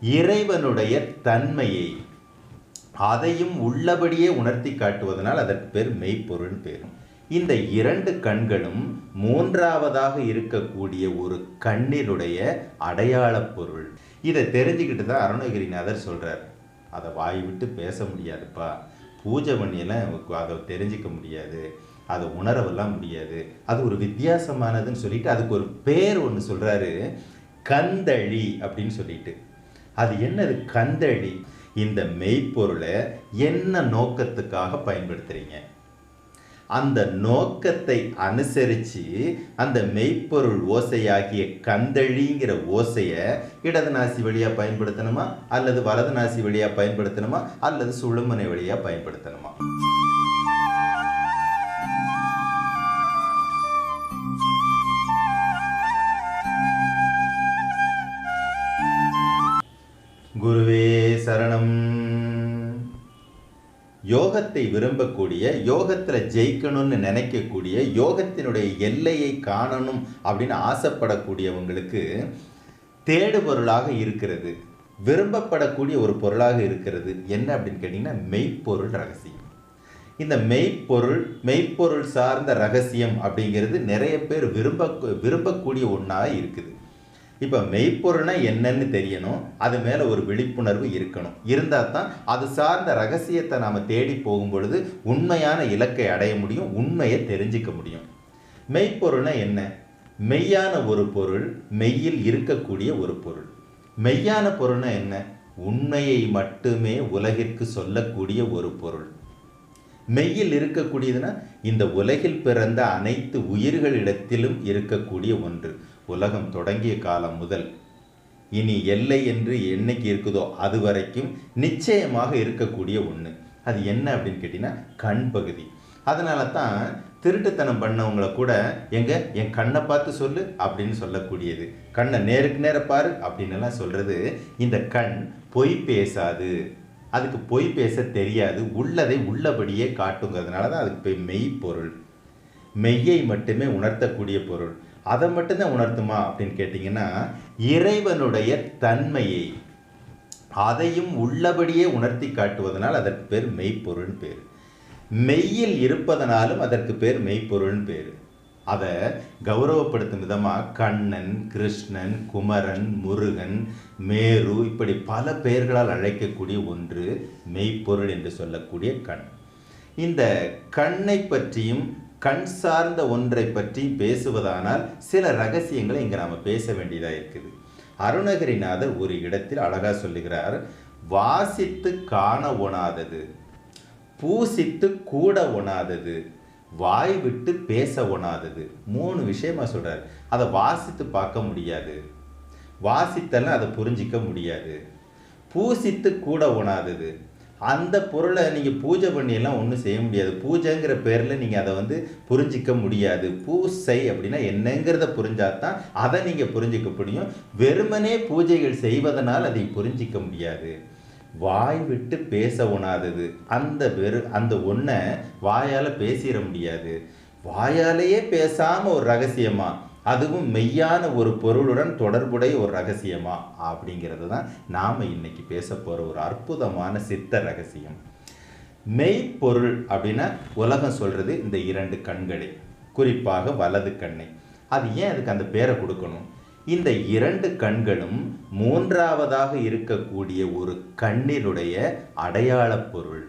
இறைவனுடைய தன்மையை அதையும் உள்ளபடியே உணர்த்தி காட்டுவதனால் அதற்கு பேர் மெய்ப்பொருள் பேர் இந்த இரண்டு கண்களும் மூன்றாவதாக இருக்கக்கூடிய ஒரு கண்ணினுடைய அடையாளப் பொருள். இதை தெரிஞ்சுக்கிட்டு தான் அருணகிரிநாதர் சொல்கிறார் அதை வாய் விட்டு பேச முடியாதுப்பா. பூஜை பண்ணியெல்லாம் அதை தெரிஞ்சுக்க முடியாது. அதை உணரவெல்லாம் முடியாது. அது ஒரு வித்தியாசமானதுன்னு சொல்லிட்டு அதுக்கு ஒரு பேர் ஒன்று சொல்கிறாரு கந்தழி அப்படின்னு சொல்லிட்டு. அது என்னது கந்தழி இந்த மெய்ப்பொருளை என்ன நோக்கத்துக்காக பயன்படுத்துறீங்க? அந்த நோக்கத்தை அனுசரித்து அந்த மெய்ப்பொருள் ஓசையாகிய கந்தழிங்கிற ஓசையை இடது நாசி வழியாக பயன்படுத்தணுமா? அல்லது வலது நாசி வழியாக பயன்படுத்தணுமா? அல்லது சுழுமனை வழியாக பயன்படுத்தணுமா? குருவே சரணம். யோகத்தை விரும்பக்கூடிய யோகத்தில் ஜெயிக்கணும்னு நினைக்கக்கூடிய யோகத்தினுடைய எல்லையை காணணும் அப்படின்னு ஆசைப்படக்கூடியவங்களுக்கு தேடு பொருளாக இருக்கிறது. விரும்பப்படக்கூடிய ஒரு பொருளாக இருக்கிறது. என்ன அப்படின்னு கேட்டிங்கன்னா மெய்ப்பொருள் ரகசியம். இந்த மெய்ப்பொருள் மெய்ப்பொருள் சார்ந்த ரகசியம் அப்படிங்கிறது நிறைய பேர் விரும்ப விரும்பக்கூடிய ஒன்றாக இருக்குது. இப்போ மெய்ப்பொருள்னா என்னன்னு தெரியணும். அது மேலே ஒரு விழிப்புணர்வு இருக்கணும். இருந்தால் தான் அது சார்ந்த ரகசியத்தை நாம் தேடி போகும் பொழுது உண்மையான இலக்கை அடைய முடியும் உண்மையை தெரிஞ்சுக்க முடியும். மெய்ப்பொருள்னா என்ன? மெய்யான ஒரு பொருள் மெய்யில் இருக்கக்கூடிய ஒரு பொருள். மெய்யான பொருள்னா என்ன? உண்மையை மட்டுமே உலகிற்கு சொல்லக்கூடிய ஒரு பொருள். மெய்யில் இருக்கக்கூடியதுன்னா இந்த உலகில் பிறந்த அனைத்து உயிர்களிடத்திலும் இருக்கக்கூடிய ஒன்று. உலகம் தொடங்கிய காலம் முதல். இனி எல்லை என்று என்னைக்கு இருக்குதோ அது வரைக்கும் நிச்சயமாக இருக்கக்கூடிய ஒன்று அது என்ன அப்படின்னு கேட்டிங்கன்னா கண் பகுதி. அதனால தான் திருட்டுத்தனம் பண்ணவங்களை கூட எங்க என் கண்ணை பார்த்து சொல்லு அப்படின்னு சொல்லக்கூடியது. கண்ணை நேருக்கு நேர பாரு அப்படின்னு எல்லாம் சொல்றது இந்த கண் பொய் பேசாது. அதுக்கு பொய் பேச தெரியாது உள்ளதை உள்ளபடியே காட்டுங்கிறதுனால தான் அதுக்கு போய் மெய்ப்பொருள். மெய்யை மட்டுமே உணர்த்தக்கூடிய பொருள். அதை மட்டும்தான் உணர்த்துமா அப்படின்னு கேட்டிங்கன்னா இறைவனுடைய தன்மையை அதையும் உள்ளபடியே உணர்த்தி காட்டுவதனால் அதற்கு பேர் மெய்ப்பொருள்னு பேர். மெய்யில் இருப்பதனாலும் அதற்கு பேர் மெய்ப்பொருள்னு பேர். அதை கௌரவப்படுத்தும் விதமாக கண்ணன் கிருஷ்ணன் குமரன் முருகன் மேரு இப்படி பல பெயர்களால் அழைக்கக்கூடிய ஒன்று மெய்ப்பொருள் என்று சொல்லக்கூடிய கண். இந்த கண்ணை பற்றியும் கண் சார்ந்த ஒன்றை பற்றி பேசுவதானால் சில ரகசியங்களை இங்கே நாம் பேச வேண்டியதாக இருக்குது. அருணகிரிநாதர் ஒரு இடத்தில் அழகாக சொல்லுகிறார் வாசித்து காண ஒணாதது பூசித்து கூட ஒணாதது வாய் விட்டு பேச ஒணாதது மூணு விஷயமா சொல்கிறார் அதை வாசித்து பார்க்க முடியாது. வாசித்தெல்லாம் அதை புரிஞ்சிக்க முடியாது. பூசித்து கூட ஒணாதது அந்த பொருளை நீங்கள் பூஜை பண்ணியெல்லாம் ஒன்றும் செய்ய முடியாது. பூஜைங்கிற பேரில் நீங்கள் அதை வந்து புரிஞ்சிக்க முடியாது. பூசை அப்படின்னா என்னங்கிறத புரிஞ்சாதான் அதை நீங்கள் புரிஞ்சிக்க முடியும். வெறுமனே பூஜைகள் செய்வதனால் அதை புரிஞ்சிக்க முடியாது. வாய் விட்டு பேச உணாதது. அந்த வெறு அந்த ஒன்றை வாயால் பேசிட முடியாது. வாயாலேயே பேசாமல் ஒரு ரகசியமா? அதுவும் மெய்யான ஒரு பொருளுடன் தொடர்புடைய ஒரு ரகசியமா? அப்படிங்கிறது தான் நாம் இன்னைக்கு பேச போகிற ஒரு அற்புதமான சித்த ரகசியம். மெய்ப்பொருள் அப்படின்னா உலகம் சொல்கிறது இந்த இரண்டு கண்களை குறிப்பாக வலது கண்ணை. அது ஏன் அதுக்கு அந்த பேரை கொடுக்கணும்? இந்த இரண்டு கண்களும் மூன்றாவதாக இருக்கக்கூடிய ஒரு கண்ணினுடைய அடையாளப் பொருள்.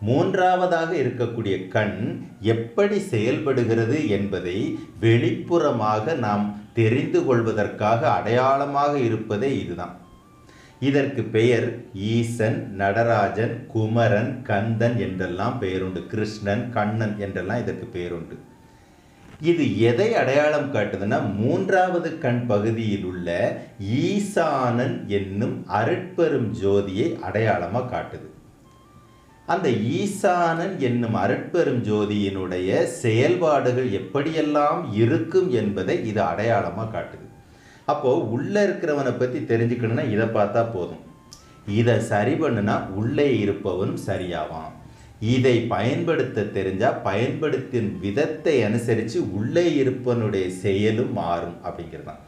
மூன்றாவதாக இருக்கக்கூடிய கண் எப்படி செயல்படுகிறது என்பதை வெளிப்புறமாக நாம் தெரிந்து கொள்வதற்காக அடையாளமாக இருப்பதே இதுதான். இதற்கு பெயர் ஈசன் நடராஜன் குமரன் கந்தன் என்றெல்லாம் பெயருண்டு. கிருஷ்ணன் கண்ணன் என்றெல்லாம் இதற்கு பெயருண்டு. இது எதை அடையாளம் காட்டுதுன்னா மூன்றாவது கண் பகுதியில் உள்ள ஈசானன் என்னும் அருட்பெரும் ஜோதியை அடையாளமாக காட்டுது. அந்த ஈசானன் என்னும் அருட்பெரும் ஜோதியினுடைய செயல்பாடுகள் எப்படியெல்லாம் இருக்கும் என்பதை இது அடையாளமாக காட்டுது. அப்போ உள்ள இருக்கிறவனை பற்றி தெரிஞ்சுக்கணும்னா இதை பார்த்தா போதும். இதை சரி பண்ணுனா உள்ளே இருப்பவனும் சரியாவான். இதை பயன்படுத்த தெரிஞ்சால் பயன்படுத்தும் விதத்தை அனுசரித்து உள்ளே இருப்பனுடைய செயலும் மாறும் அப்படிங்கிறது தான்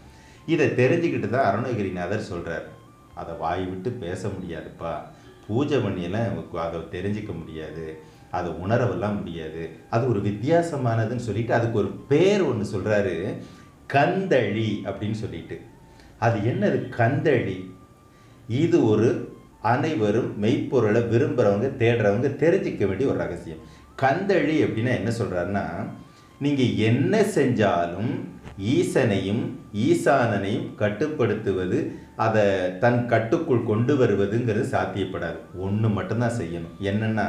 இதை தெரிஞ்சுக்கிட்டு தான் அருணகிரிநாதர் சொல்கிறார் அதை வாய் விட்டு பேச முடியாதுப்பா. பூஜை பண்ணியெல்லாம் அதை தெரிஞ்சிக்க முடியாது. அதை உணரவெல்லாம் முடியாது. அது ஒரு வித்தியாசமானதுன்னு சொல்லிட்டு அதுக்கு ஒரு பேர் ஒன்று சொல்கிறாரு கந்தழி அப்படின்னு சொல்லிட்டு. அது என்னது? கந்தழி இது ஒரு அனைவரும் மெய்ப்பொருளை விரும்புகிறவங்க தேடுறவங்க தெரிஞ்சிக்க வேண்டிய ஒரு ரகசியம். கந்தழி அப்படின்னா என்ன சொல்கிறாருன்னா நீங்கள் என்ன செஞ்சாலும் ஈசனையும் ஈசானனையும் கட்டுப்படுத்துவது அதை தன் கட்டுக்குள் கொண்டு வருவதுங்கிறது சாத்தியப்படாது. ஒன்று மட்டும்தான் செய்யணும். என்னென்னா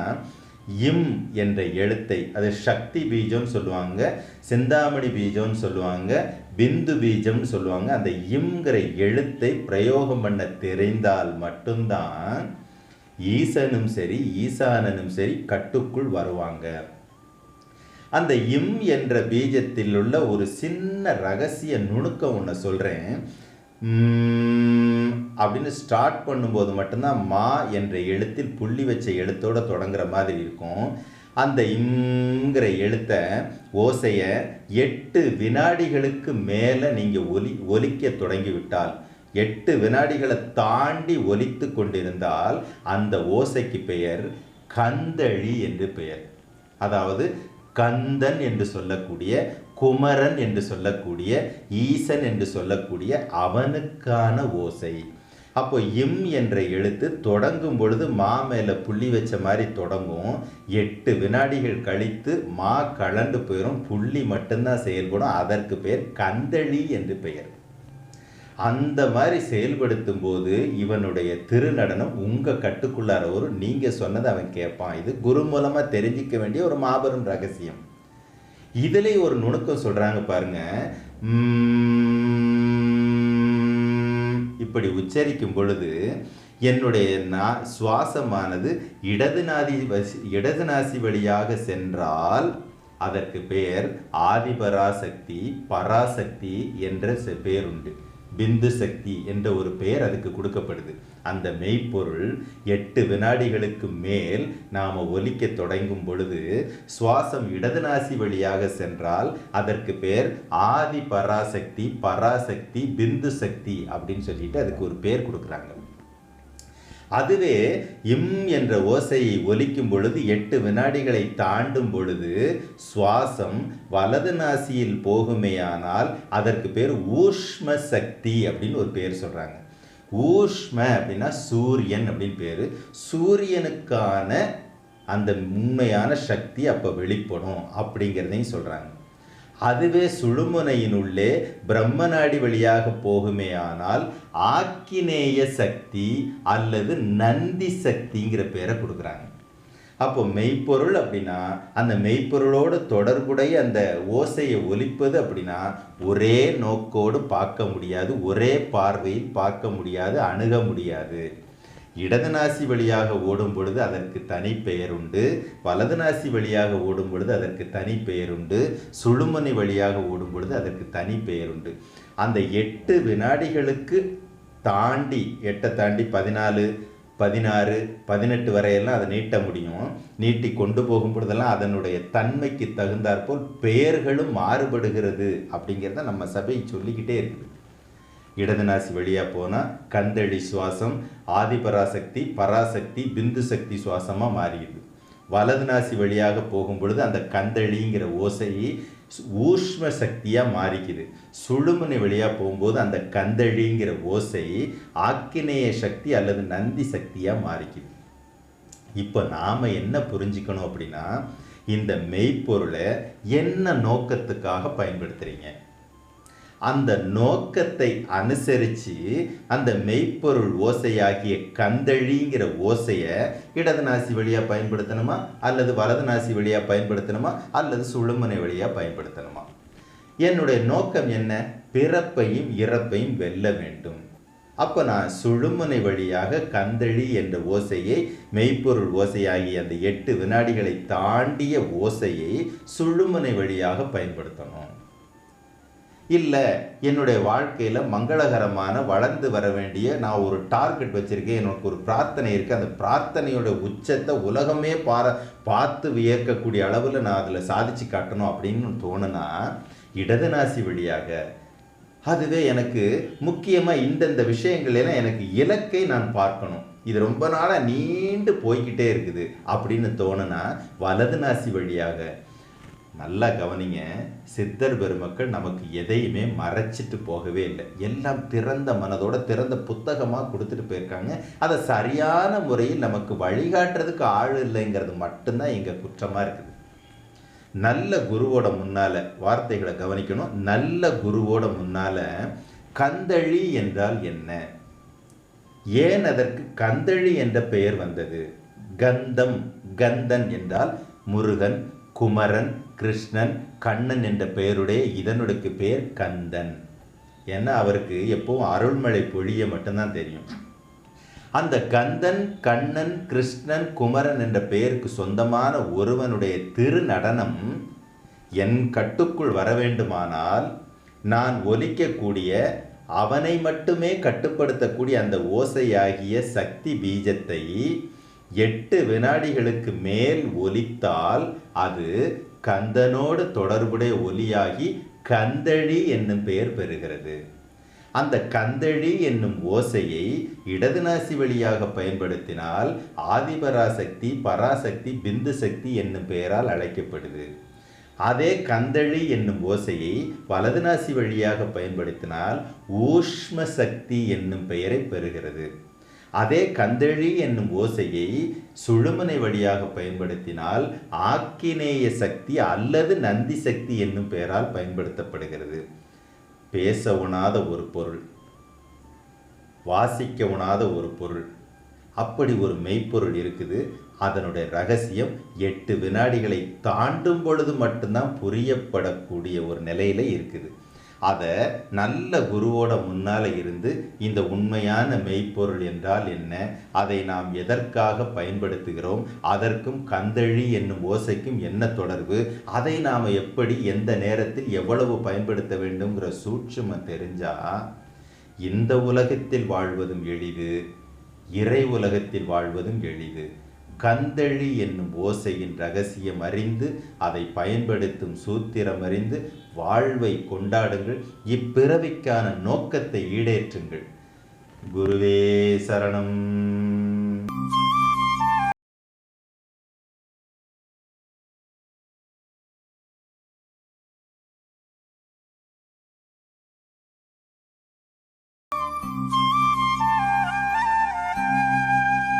இம் என்ற எழுத்தை அது சக்தி பீஜம்னு சொல்லுவாங்க சிந்தாமணி பீஜம்னு சொல்லுவாங்க பிந்து பீஜம்னு சொல்லுவாங்க. அந்த இம்ங்கிற எழுத்தை பிரயோகம் பண்ண தெரிந்தால் மட்டும்தான் ஈசனும் சரி ஈசானனும் சரி கட்டுக்குள் வருவாங்க. அந்த இம் என்ற பீஜத்தில் உள்ள ஒரு சின்ன ரகசிய நுணுக்கம் ஒன்று சொல்கிறேன் அப்படின்னு ஸ்டார்ட் பண்ணும்போது மட்டும்தான் மா என்ற எழுத்தில் புள்ளி வச்ச எழுத்தோடு தொடங்குற மாதிரி இருக்கும். அந்த இங்கிற எழுத்தை ஓசையை எட்டு வினாடிகளுக்கு மேலே நீங்கள் ஒலி ஒலிக்க தொடங்கிவிட்டால் எட்டு வினாடிகளை தாண்டி ஒலித்து கொண்டிருந்தால் அந்த ஓசைக்கு பெயர் கந்தழி என்று பெயர். அதாவது கந்தன் என்று சொல்லக்கூடிய குமரன் என்று சொல்லக்கூடிய ஈசன் என்று சொல்லக்கூடிய அவனுக்கான ஓசை. அப்போ இம் என்ற எழுத்து தொடங்கும் பொழுது மா மேலே புள்ளி வச்ச மாதிரி தொடங்கும். எட்டு வினாடிகள் கழித்து மா கலண்டு போயிடும் புள்ளி மட்டும்தான் செயல்படும். அதற்கு பெயர் கந்தளி என்று பெயர். அந்த மாதிரி செயல்படுத்தும் போது இவனுடைய திருநடனம் உங்கள் கட்டுக்குள்ளார ஒரு நீங்கள் சொன்னதை அவன் கேட்பான். இது குரு மூலமாக தெரிஞ்சிக்க வேண்டிய ஒரு மாபெரும் ரகசியம். இதிலே ஒரு நுணுக்கம் சொல்கிறாங்க பாருங்க. இப்படி உச்சரிக்கும் பொழுது என்னுடைய நா சுவாசமானது இடது நாதி வசி இடது நாசி வழியாக சென்றால் அதற்கு பெயர் ஆதிபராசக்தி பராசக்தி என்ற பெயர் பிந்து சக்தி என்ற ஒரு பெயர் அதுக்கு கொடுக்கப்படுது. அந்த மெய்ப்பொருள் எட்டு வினாடிகளுக்கு மேல் நாம் ஒலிக்க தொடங்கும் பொழுது சுவாசம் இடது நாசி வழியாக சென்றால் அதற்கு பேர் ஆதி பராசக்தி பராசக்தி பிந்து சக்தி அப்படின்னு சொல்லிட்டு அதுக்கு ஒரு பேர் கொடுக்குறாங்க. அதுவே இம் என்ற ஓசையை ஒலிக்கும் பொழுது எட்டு வினாடிகளை தாண்டும் பொழுது சுவாசம் வலது நாசியில் போகுமேயானால் அதற்கு பேர் ஊஷ்ம சக்தி அப்படின்னு ஒரு பேர் சொல்கிறாங்க ஊஷ்ம அப்படின்னா சூரியன் அப்படின்னு பேர். சூரியனுக்கான அந்த உண்மையான சக்தி அப்போ வெளிப்படும் அப்படிங்கிறதையும் சொல்கிறாங்க அதுவே சுழுமுனையினுள்ளே பிரம்மநாடி வழியாக போகுமே ஆனால் ஆக்கினேய சக்தி அல்லது நந்தி சக்திங்கிற பேரை கொடுக்குறாங்க. அப்போ மெய்ப்பொருள் அப்படின்னா அந்த மெய்ப்பொருளோடு தொடர்புடைய அந்த ஓசையை ஒலிப்பது அப்படின்னா ஒரே நோக்கோடு பார்க்க முடியாது ஒரே பார்வையில் பார்க்க முடியாது அணுக முடியாது. இடது நாசி வழியாக ஓடும் பொழுது அதற்கு தனி பெயர் உண்டு வலது நாசி வழியாக ஓடும் பொழுது அதற்கு தனி பெயர் உண்டு சுழுமனை வழியாக ஓடும் பொழுது அதற்கு தனி உண்டு அந்த எட்டு வினாடிகளுக்கு தாண்டி எட்டை தாண்டி பதினாலு பதினாறு பதினெட்டு வரையெல்லாம் அதை நீட்ட முடியும். நீட்டி கொண்டு போகும் பொழுதெல்லாம் அதனுடைய தன்மைக்கு தகுந்தாற்போல் பெயர்களும் மாறுபடுகிறது அப்படிங்கிறத நம்ம சபை சொல்லிக்கிட்டே இருக்குது. இடது நாசி வழியாக போனால் கந்தளி சுவாசம் ஆதிபராசக்தி பராசக்தி பிந்து சக்தி சுவாசமாக மாறிடுது. வலது நாசி வழியாக போகும் பொழுது அந்த கந்தளிங்கிற ஓசையை ஊஷ்ம சக்தியாக மாறிக்குது. சுழுமுனை வழியாக போகும்போது அந்த கந்தழிங்கிற ஓசை ஆக்கினேய சக்தி அல்லது நந்தி சக்தியாக மாறிக்குது. இப்போ நாம் என்ன புரிஞ்சுக்கணும் அப்படின்னா இந்த மெய்ப்பொருளை என்ன நோக்கத்துக்காக பயன்படுத்துகிறீங்க அந்த நோக்கத்தை அனுசரித்து அந்த மெய்ப்பொருள் ஓசையாகிய கந்தழிங்கிற ஓசையை இடது நாசி வழியாக பயன்படுத்தணுமா? அல்லது வலது நாசி வழியாக பயன்படுத்தணுமா? அல்லது சுழுமனை வழியாக பயன்படுத்தணுமா? என்னுடைய நோக்கம் என்ன? பிறப்பையும் இறப்பையும் வெல்ல வேண்டும். அப்போ நான் சுழுமுனை வழியாக கந்தழி என்ற ஓசையை மெய்ப்பொருள் ஓசையாகிய அந்த எட்டு வினாடிகளை தாண்டிய ஓசையை சுழுமுனை வழியாக பயன்படுத்தணும். இல்லை என்னுடைய வாழ்க்கையில் மங்களகரமான வளர்ந்து வர வேண்டிய நான் ஒரு டார்கெட் வச்சுருக்கேன் எனக்கு ஒரு பிரார்த்தனை இருக்குது அந்த பிரார்த்தனையோட உச்சத்தை உலகமே பார பார்த்து வியக்கக்கூடிய அளவில் நான் அதில் சாதிச்சு காட்டணும் அப்படின்னு தோணுனா இடது நாசி வழியாக. அதுவே எனக்கு முக்கியமாக இந்தந்த விஷயங்களெல்லாம் எனக்கு இலக்கை நான் பார்க்கணும். இது ரொம்ப நாளாக நீண்டு போய்கிட்டே இருக்குது அப்படின்னு தோணுனா வலது நாசி வழியாக. நல்லா கவனிங்க. சித்தர் பெருமக்கள் நமக்கு எதையுமே மறைச்சிட்டு போகவே இல்லை. எல்லாம் திறந்த மனதோட திறந்த புத்தகமாக கொடுத்துட்டு போயிருக்காங்க. அதை சரியான முறையில் நமக்கு வழிகாட்டுறதுக்கு ஆள் இல்லைங்கிறது மட்டும்தான் எங்கள் குற்றமாக இருக்குது. நல்ல குருவோட முன்னால் வார்த்தைகளை கவனிக்கணும். நல்ல குருவோட முன்னால கந்தழி என்றால் என்ன? ஏன் அதற்கு கந்தழி என்ற பெயர் வந்தது? கந்தம் கந்தன் என்றால் முருகன் குமரன் கிருஷ்ணன் கண்ணன் என்ற பெயருடைய இதனுடைய பெயர் கந்தன். ஏன்னா அவருக்கு எப்பவும் அருள்மழை பொழிய மட்டும்தான் தெரியும். அந்த கந்தன் கண்ணன் கிருஷ்ணன் குமரன் என்ற பெயருக்கு சொந்தமான ஒருவனுடைய திருநடனம் என் கட்டுக்குள் வர வேண்டுமானால் நான் ஒலிக்கக்கூடிய அவனை மட்டுமே கட்டுப்படுத்தக்கூடிய அந்த ஓசையாகிய சக்தி பீஜத்தை எட்டு வினாடிகளுக்கு மேல் ஒலித்தால் அது கந்தனோடு தொடர்புடைய ஒலியாகி கந்தழி என்னும் பெயர் பெறுகிறது. அந்த கந்தழி என்னும் ஓசையை இடது நாசி வழியாக பயன்படுத்தினால் ஆதிபராசக்தி பராசக்தி பிந்து சக்தி என்னும் பெயரால் அழைக்கப்படுது. அதே கந்தழி என்னும் ஓசையை வலது நாசி வழியாக பயன்படுத்தினால் ஊஷ்ம சக்தி என்னும் பெயரை பெறுகிறது. அதே கந்தழி என்னும் ஓசையை சுழுமனை வழியாக பயன்படுத்தினால் ஆக்கினேய சக்தி அல்லது நந்தி சக்தி என்னும் பெயரால் பயன்படுத்தப்படுகிறது. பேச உணாத ஒரு பொருள் வாசிக்க உணாத ஒரு பொருள் அப்படி ஒரு மெய்ப்பொருள் இருக்குது. அதனுடைய ரகசியம் எட்டு வினாடிகளை தாண்டும் பொழுது மட்டும்தான் புரியப்படக்கூடிய ஒரு நிலையில இருக்குது. அதை நல்ல குருவோட முன்னால் இருந்து இந்த உண்மையான மெய்ப்பொருள் என்றால் என்ன? அதை நாம் எதற்காக பயன்படுத்துகிறோம்? அதற்கும் கந்தழி என்னும் ஓசைக்கும் என்ன தொடர்பு? அதை நாம் எப்படி எந்த நேரத்தில் எவ்வளவு பயன்படுத்த வேண்டுங்கிற சூட்சுமை தெரிஞ்சா இந்த உலகத்தில் வாழ்வதும் எளிது இறை உலகத்தில் வாழ்வதும் எளிது. கந்தழி என்னும் ஓசையின் ரகசியம் அறிந்து அதை பயன்படுத்தும் சூத்திரம் அறிந்து வாழ்வை கொண்டாடுங்கள். இப்பிறவிக்கான நோக்கத்தை ஈடேற்றுங்கள். குருவே சரணம்.